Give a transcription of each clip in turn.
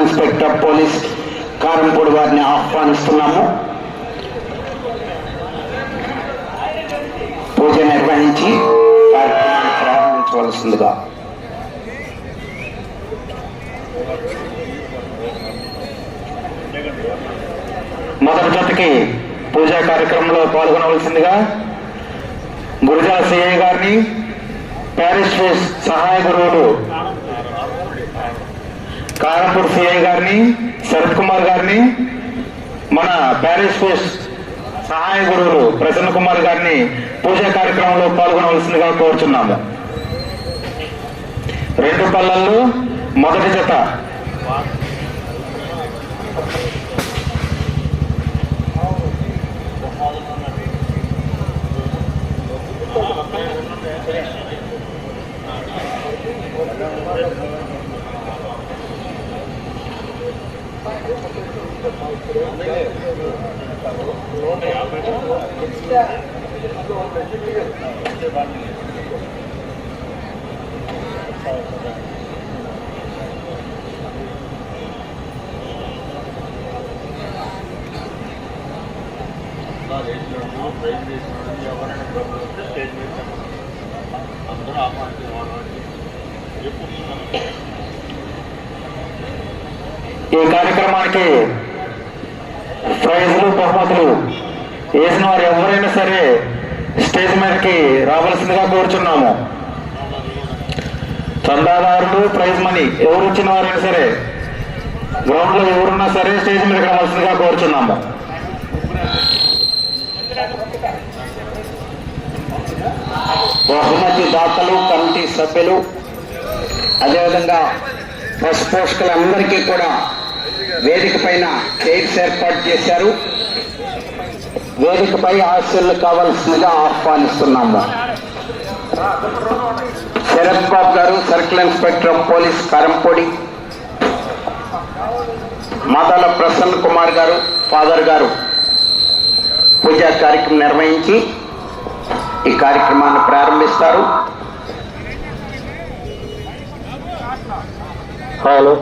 Inspector police Karampudi వారిని ఆహ్వానిస్తున్నాము. పూజ నిర్వహించి కార్యక్రమాన్ని ప్రారంభించవలసిందిగా. మొదటి జతకి పూజా కార్యక్రమంలో పాల్గొనవలసిందిగా గురుజాల సిఐ గారిని ప్యారిస్ సహాయ గురువులు కారపూర్ సిఐ గారిని శరత్ కుమార్ గారిని మన ప్యారిస్ ఫేస్ సహాయ గురువులు ప్రసన్న కుమార్ గారిని పూజా కార్యక్రమంలో పాల్గొనవలసిందిగా కోరుచున్నాము. రెండు పల్లల్లో మొదటి జత ఈ కార్యక్రమానికి ప్రైజ్లు బహుమతులు. వేసిన వారు ఎవరైనా సరే స్టేజ్ మీదకి రావాల్సిందిగా కోరుచున్నాము. చందాదారులు ప్రైజ్ మనీ ఎవరు వచ్చిన వారైనా సరే గ్రౌండ్లో ఎవరున్నా సరే స్టేజ్ మీదకి రావాల్సిందిగా కోరుచున్నాము. బహుమతి దాతలు కమిటీ సభ్యులు అదేవిధంగా పశు పోషకులందరికీ కూడా వేదిక పైన చైర్స్ ఏర్పాటు చేశారు. వేదికపై ఆశలు కావాల్సిందిగా ఆహ్వానిస్తున్నాము. Sarath Babu garu circle inspector of police Karempudi Madala Prasanna Kumar garu father garu పూజా కార్యక్రమం నిర్వహించి ఈ కార్యక్రమాన్ని ప్రారంభిస్తారు. హలో.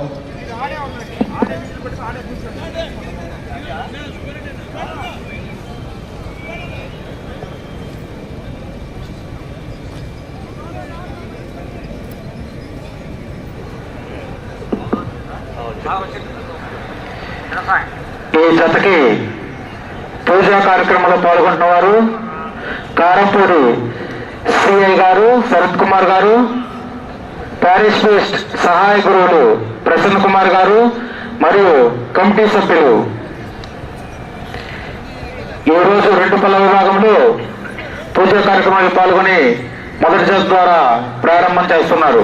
ఈ జతకి పూజా కార్యక్రమంలో పాల్గొంటున్న వారు కారంపూడి సిఐ గారు శరత్ కుమార్ గారు ప్యారిస్ బేస్ట్ సహాయ గురువులు ప్రసన్న కుమార్ గారు మరియు కమిటీ సభ్యులు. ఈ రోజు రెండు పల్ల విభాగంలో పూజా కార్యక్రమానికి పాల్గొని మొదటి జత ద్వారా ప్రారంభం చేస్తున్నారు.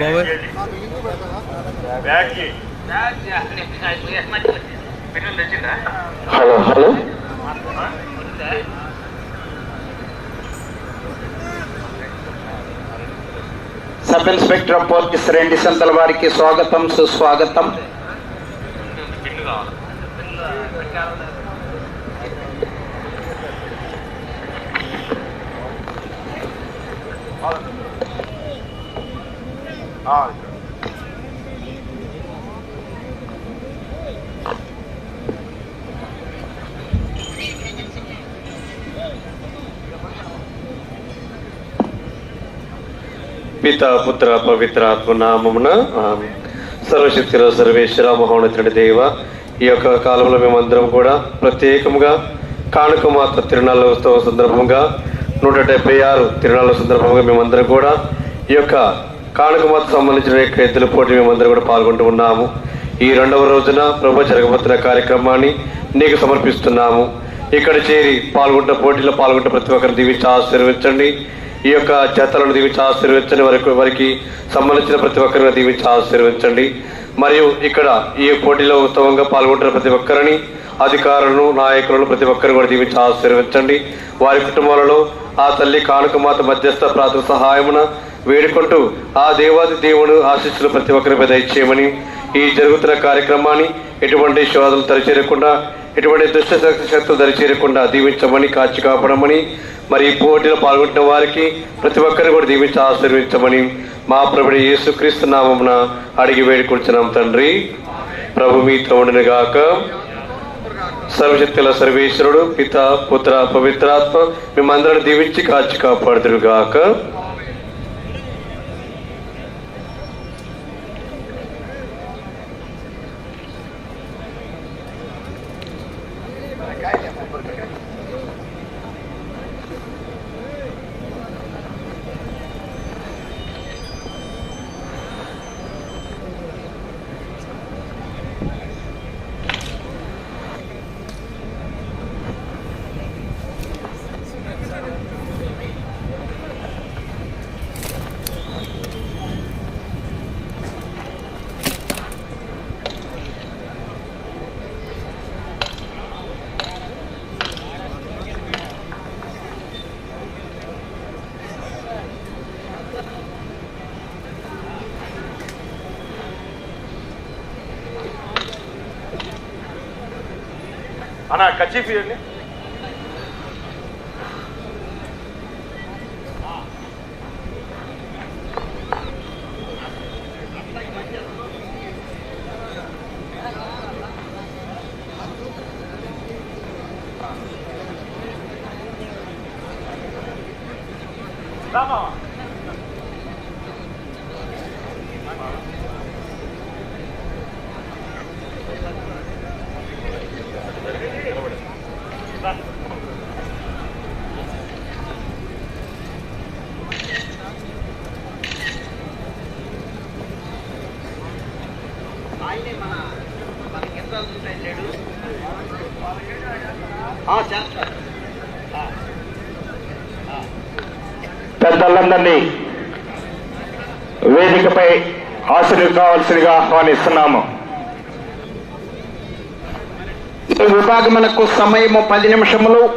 బాబాయ్. Hello hello sub inspector of police రెండు సంతల వారికి స్వాగతం సుస్వాగతం పిత పుత్ర పవిత్ర నామమున ఆమె. సర్వశక్తిలో సర్వేశ్వర మహోన్నతుడి దేవ ఈ యొక్క కాలంలో మేమందరం కూడా ప్రత్యేకంగా కానుక మాత తిరునాళ్ళ ఉత్సవం సందర్భంగా నూట డెబ్బై ఆరు తిరునాళ్ళ సందర్భంగా మేమందరం కూడా ఈ యొక్క కానుక మాత సంబంధించిన యొక్క ఎద్దుల పోటీ మేమందరం కూడా పాల్గొంటూ ఉన్నాము. ఈ రెండవ రోజున ప్రభు జరగబోతున్న కార్యక్రమాన్ని నీకు సమర్పిస్తున్నాము. ఇక్కడ చేరి పాల్గొంటున్న పోటీలో పాల్గొంటున్న ప్రతి ఒక్కరిని దీవించి ఆశీర్వదించండి. ఈ యొక్క జతలను దీవించి ఆశీర్వదించండి. వారికి వారికి సంబంధించిన ప్రతి ఒక్కరిని దీవించి ఆశీర్వించండి మరియు ఇక్కడ ఈ పోటీలో ఉత్తమంగా పాల్గొంటున్న ప్రతి ఒక్కరిని అధికారులను నాయకులను ప్రతి ఒక్కరిని కూడా దీవించి ఆశీర్వించండి వారి కుటుంబాలలో ఆ తల్లి కానుకమాత మధ్యస్థ ప్రార్థన సహాయమున వేడుకుంటూ ఆ దేవాది దేవుడు ఆశిస్సులు ప్రతి ఒక్కరి మీద ఇచ్చేయమని ఈ జరుగుతున్న కార్యక్రమాన్ని ఎటువంటి శోధనలు తరిచేరకుండా ఎటువంటి దుష్ట శక్తి శక్తులు దరిచేరకుండా దీవించమని కాచి కాపాడమని మరి ఈ పోటీలో పాల్గొంటున్న వారికి ప్రతి ఒక్కరిని కూడా దీవించి ఆశీర్వించమని మా ప్రభుడి యేసుక్రీస్తు నామమున అడిగి వేడుకుంటున్నాం తండ్రి. ప్రభు మీతో ఉండిన గాక. సర్వశక్తుల సర్వేశ్వరుడు పిత పుత్ర పవిత్రాత్మ మిమ్మందరిని దీవించి కాచి కాపాడుతురుగాక గాక ಕಾಯಿಲೆ అన్న కచీఫ్ ఇవ్వండి పెద్దలందరినీ వేదికపై హాజరు కావాల్సిందిగా ఆహ్వానిస్తున్నాము. ఈ విభాగమునకు సమయము పది నిమిషములు.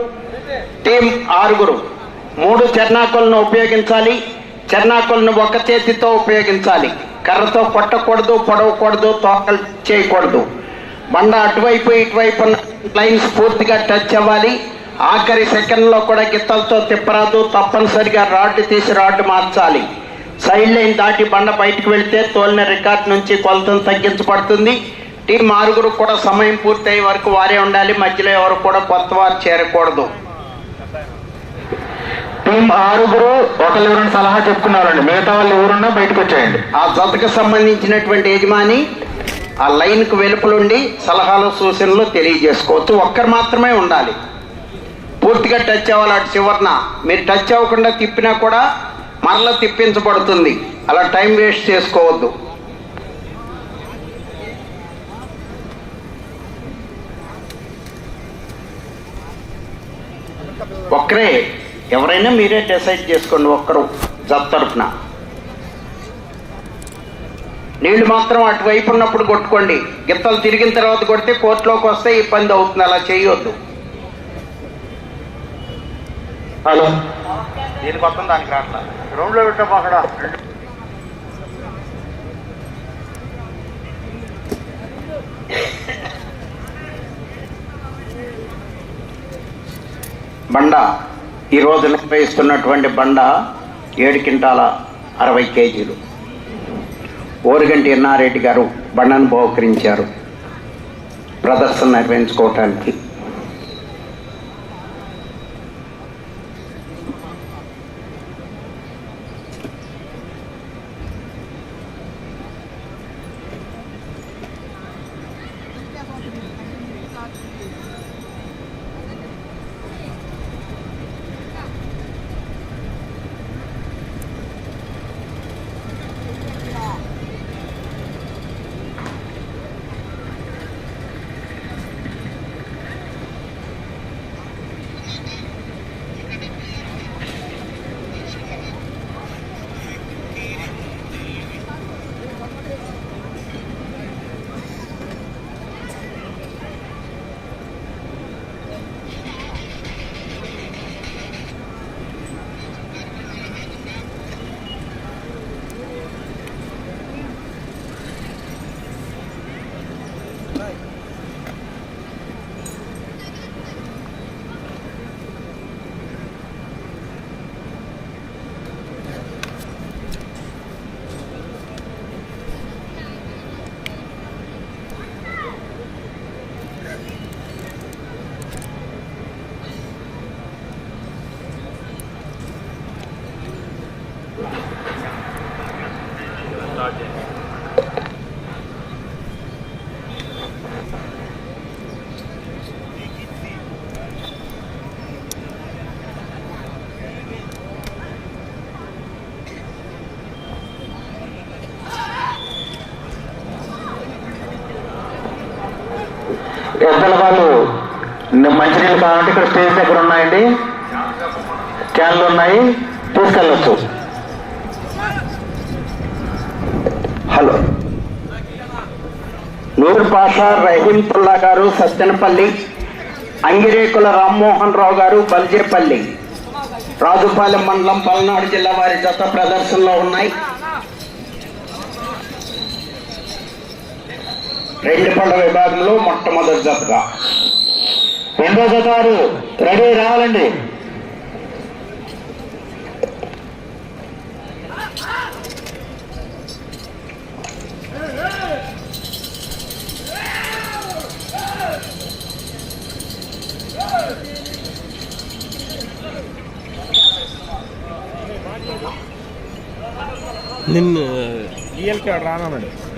టీం ఆరుగురు. మూడు చెర్నాకులను ఉపయోగించాలి. చెర్నాకులను ఒక చేతితో ఉపయోగించాలి. కర్రతో కొట్టకూడదు పొడవకూడదు తోకలు చేయకూడదు. బండ అటువైపు ఇటువైపు ఉన్న లైన్స్ పూర్తిగా టచ్ అవ్వాలి. ఆఖరి సెకండ్లో కూడా గిత్తలతో తిప్పరాదు. తప్పనిసరిగా రాడ్ తీసి రాడ్ మార్చాలి. సైడ్ లైన్ దాటి బండ బయటకు వెళితే తోలిన రికార్డ్ నుంచి కొలతను తగ్గించబడుతుంది. టీం ఆరుగురు కూడా సమయం పూర్తయ్యే వరకు వారే ఉండాలి. మధ్యలో ఎవరు కూడా కొత్త వారు చేరకూడదు. టీం ఆరుగురు ఒకరు ఎవరైనా సలహా చెప్పుకున్నారండి. మిగతా వాళ్ళు ఎవరున్నా బయటకు వచ్చేయండి. ఆ జతకు సంబంధించినటువంటి యజమాని ఆ లైన్కు వెలుపలుండి సలహాలు సూచనలు తెలియజేసుకోవచ్చు. ఒక్కరు మాత్రమే ఉండాలి. పూర్తిగా టచ్ అవ్వాలి అటు చివరన. మీరు టచ్ అవ్వకుండా తిప్పినా కూడా మరలా తిప్పించబడుతుంది. అలా టైం వేస్ట్ చేసుకోవద్దు. ఒక్కరే ఎవరైనా మీరే డిసైడ్ చేసుకోండి ఒక్కరు జత తరఫున నీళ్ళు మాత్రం అటువైపు ఉన్నప్పుడు కొట్టుకోండి. గిత్తలు తిరిగిన తర్వాత కొడితే కోర్టులోకి వస్తే ఇబ్బంది అవుతుంది. అలా చేయొద్దు. హలో. దీనికి వస్తుంది దానికి రాట్లా. రౌండ్లో పెట్టాము అక్కడ. బండ. ఈరోజు నిర్వహిస్తున్నటువంటి బండ ఏడు క్వింటాల అరవై కేజీలు. ఓరిగంటి ఎన్నారెడ్డి గారు బండను బహుకరించారు. ప్రదర్శన నిర్వహించుకోవటానికి. మంచినీళ్ళు కావాలంటే ఇక్కడ స్టేజ్ దగ్గర ఉన్నాయండి? క్యాన్లు ఉన్నాయి. తీసుకెళ్ళచ్చు. హలో. నూరు పాషా రహీంపుల్లా గారు సత్యనపల్లి. అంగిరేకుల రామ్మోహన్ రావు గారు బల్జేపల్లి. రాజుపాలెం మండలం పల్నాడు జిల్లా వారి జత ప్రదర్శనలో ఉన్నాయి. రెండు పళ్ళ విభాగంలో మొట్టమొదటి జతగా. రెండో రెడీ రావాలండి.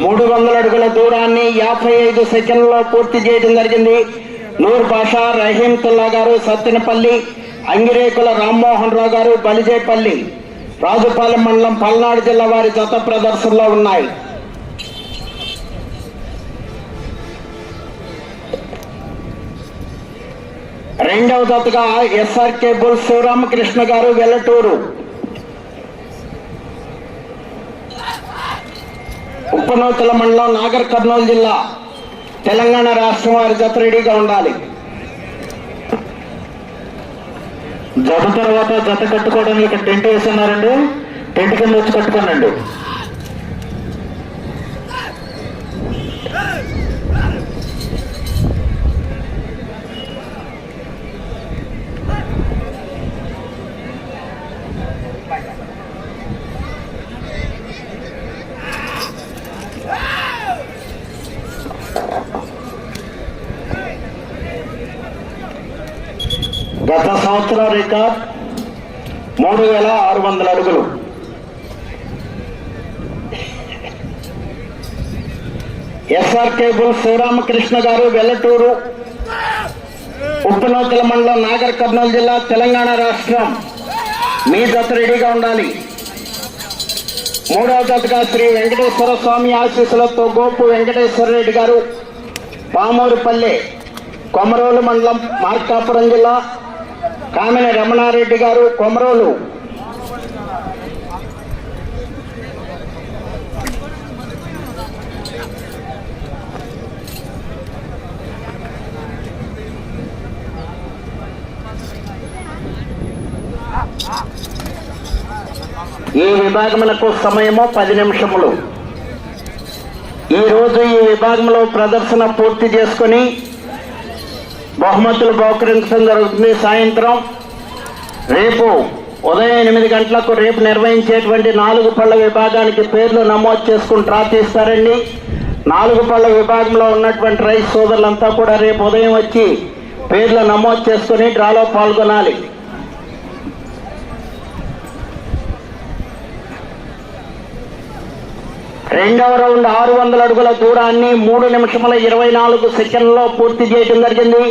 మూడు వందల అడుగుల దూరాన్ని యాభై ఐదు సెకండ్లలో పూర్తి చేయడం జరిగింది. నూర్ బాషా రహీంతుల్లా గారు సత్తెనపల్లి అంగిరేకుల రామ్మోహన్ రావు గారు బలిజేపల్లి రాజుపాలెం మండలం పల్నాడు జిల్లా వారి జత ప్రదర్శనలో ఉన్నాయి. రెండవ జతగా ఎస్ఆర్కే బుల్ శివరామకృష్ణ గారు వెల్లటూరు. ఉప్పనూతల మండలం నాగర్ కర్నూలు జిల్లా. తెలంగాణ రాష్ట్రం వారి జత రెడీగా ఉండాలి. జత తర్వాత జత కట్టుకోవడానికి ఇక్కడ టెంట్ వేస్తున్నారండి. టెంట్ కింద వచ్చి కట్టుకోనండి గత సంవత్సరం రికార్డ్ మూడు వేల ఆరు వందల అడుగులు. ఎస్ఆర్ కేబుల్ శివరామకృష్ణ గారు వెల్లటూరు ఉప్పునోతుల మండలం నాగర్ కర్నూలు జిల్లా తెలంగాణ రాష్ట్రం. మీ జత రెడీగా ఉండాలి. మూడవ జతగా శ్రీ వెంకటేశ్వర స్వామి ఆశీస్సులతో గోపు వెంకటేశ్వర రెడ్డి గారు పామూరుపల్లె కొమరోలు మండలం మార్కాపురం జిల్లా కామిన రమణారెడ్డి గారు కొమరోలు. ఈ విభాగములకు సమయము పది నిమిషములు. ఈరోజు ఈ విభాగంలో ప్రదర్శన పూర్తి చేసుకొని బహుమతులు బహుకరించడం జరుగుతుంది సాయంత్రం. రేపు ఉదయం ఎనిమిది గంటలకు రేపు నిర్వహించేటువంటి నాలుగు పళ్ళ విభాగానికి పేర్లు నమోదు చేసుకుని డ్రా తీస్తారండి నాలుగు పళ్ళ విభాగంలో ఉన్నటువంటి రైతు సోదరులంతా కూడా రేపు ఉదయం వచ్చి పేర్లు నమోదు చేసుకుని డ్రాలో పాల్గొనాలి. రెండవ రౌండ్ ఆరు వందల అడుగుల దూరాన్ని మూడు నిమిషముల ఇరవై నాలుగు సెకండ్లలో పూర్తి చేయడం జరిగింది.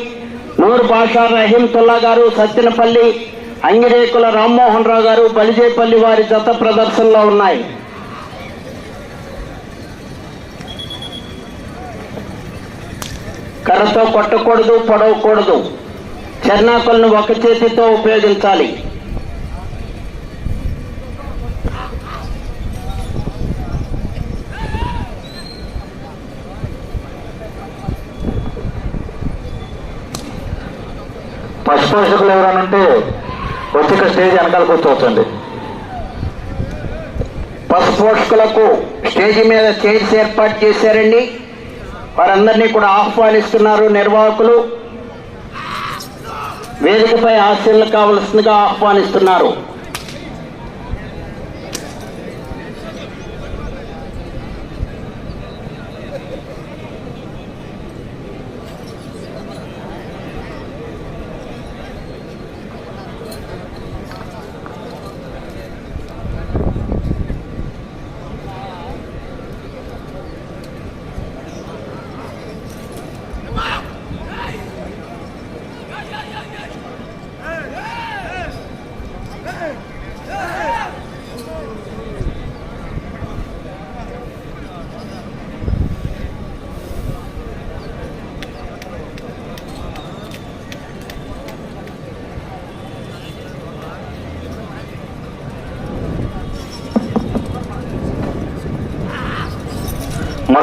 నూర్ బాషా రహీంతుల్లా గారు సత్యనపల్లి అంగిరేకుల రామ్మోహన్ రావు గారు బలిజేపల్లి వారి జత ప్రదర్శనలో ఉన్నాయి. కర్రతో కొట్టకూడదు పొడవకూడదు. చర్నాకులను ఒక చేతితో ఉపయోగించాలి. పోషకులు ఎవరైనా ఉంటే వచ్చి ఇక్కడ స్టేజ్ వెనకాల కూర్చోవచ్చండి. పశు పోషకులకు స్టేజి మీద చైర్స్ ఏర్పాటు చేశారండి. వారందరినీ కూడా ఆహ్వానిస్తున్నారు నిర్వాహకులు. వేదికపై ఆశీర్లు కావలసిందిగా ఆహ్వానిస్తున్నారు.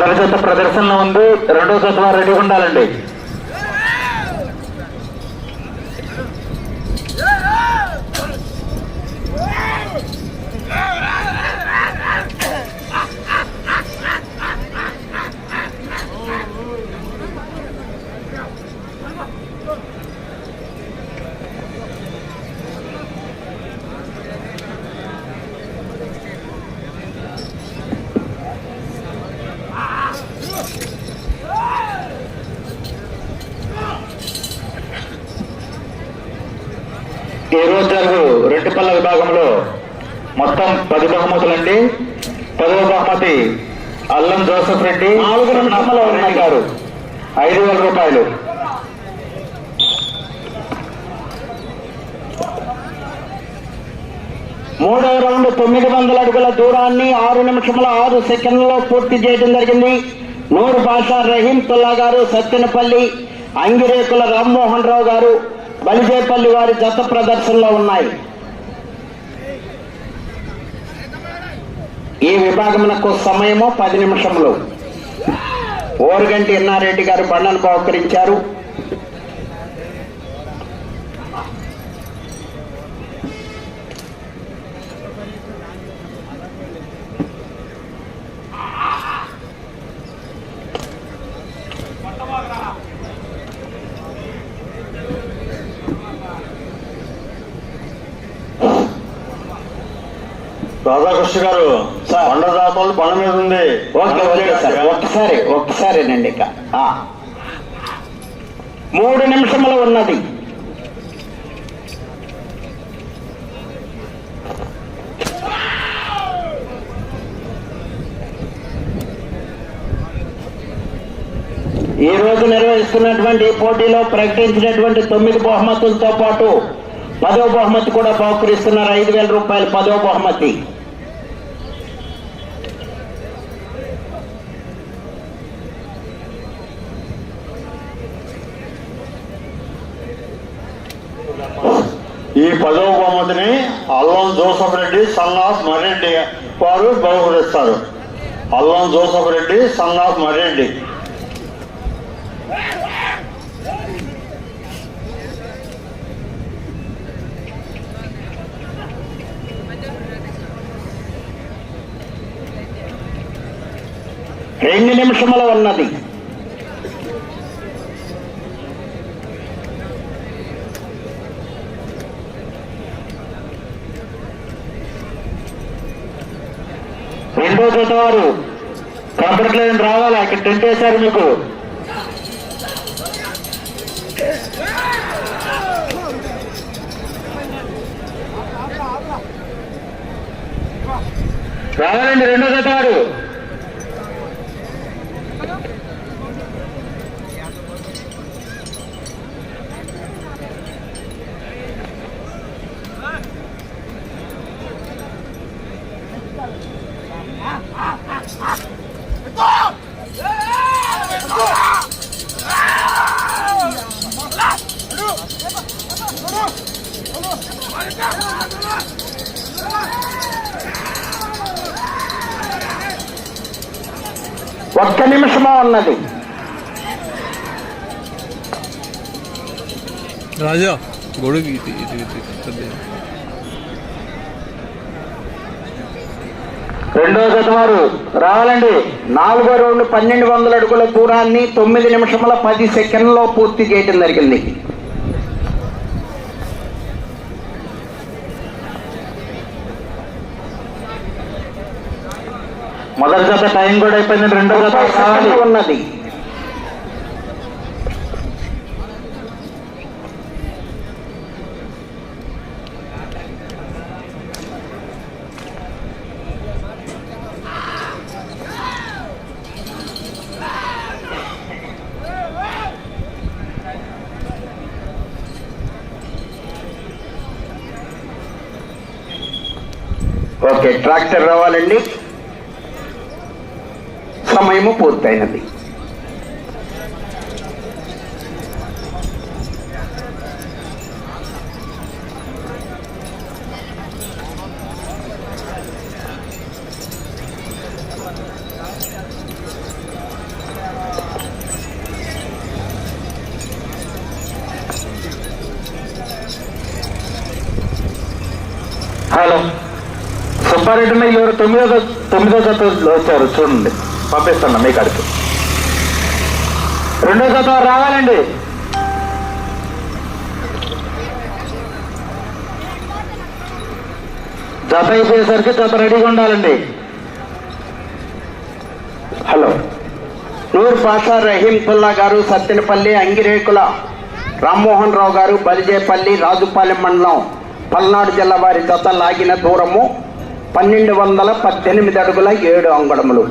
మొదటి జత ప్రదర్శనలో ఉంది రెండో జత వారు రెడీ ఉండాలండి ఈ రోజు జరుగు రెడ్డిపల్ల విభాగంలో మొత్తం పది బహుమతులండి. పదవ బహుమతి అల్లం జోసఫ్ రెడ్డి ఉన్నాయి. గారు. ఐదు వేల రూపాయలు. మూడవ రౌండ్ తొమ్మిది వందల అడుగుల దూరాన్ని ఆరు నిమిషముల ఆరు సెకండ్లలో పూర్తి చేయడం జరిగింది. నూరు బాషా రహీంతుల్లా గారు సత్తెనపల్లి అంగిరేకుల రామ్మోహన్ రావు గారు బలిజేపల్లి వారి జత ప్రదర్శనలో ఉన్నాయి. ఈ విభాగమునకు సమయము పది నిమిషములు. ఓరుగంటి ఎన్నారెడ్డి గారు బండను బహుకరించారు. రాధాకృష్ణ గారు బండ దాతలు బండ మీద ఉంది. Okay okay sir. ఒక్కసారి ఒక్కసారేనండి ఇక. ఆ. మూడు నిమిషములు ఉన్నది. ఈ రోజు నిర్వహిస్తున్నటువంటి పోటీలో ప్రకటించినటువంటి తొమ్మిది బహుమతులతో పాటు పదవ బహుమతి కూడా బహుకరిస్తున్నారు. ఐదు వేల రూపాయలు పదవ బహుమతి. ఈ పదవ బహుమతిని Allam Joseph Reddy son of Mareddy వారు బహుకరిస్తారు. Allam Joseph Reddy son of Mareddy. రెండు నిమిషముల ఉన్నది రెండో జత వారు కనపడట్లేదని రావాలా ఇక్కడ టెంట్ వేశారు మీకు. రావాలండి రెండో జత వారు ఒక్క నిమిషమా ఉన్నది. రాజా గొడుగు ఇది ఇది ఇది పెద్దది. రెండో రావాలండి. నాలుగో రౌండ్ పన్నెండు వందల అడుగుల దూరాన్ని తొమ్మిది నిమిషముల పది సెకండ్లో పూర్తి చేయడం జరిగింది. మొదటి జత టైం కూడా అయిపోయింది రెండో జత ఉన్నది. ఓకే ట్రాక్టర్ రావాలండి. కార్యము పూర్తయినది. హలో. సుబ్బారెడ్డి ఎవరు తొమ్మిదో తొమ్మిదో గత వచ్చారు చూడండి. పంపిస్తున్నా మీ కడుపు రెండో జత రావాలండి. జత అయిపోయేసరికి జత రెడీగా ఉండాలండి. హలో. నూర్ పాషా రహీంతుల్లా గారు సత్తెనపల్లి అంగిరేకుల రామ్మోహన్ రావు గారు బలిజేపల్లి రాజుపాలెం మండలం పల్నాడు జిల్లా వారి జత లాగిన దూరము పన్నెండు వందల పద్దెనిమిది అడుగుల ఏడు అంగుళములు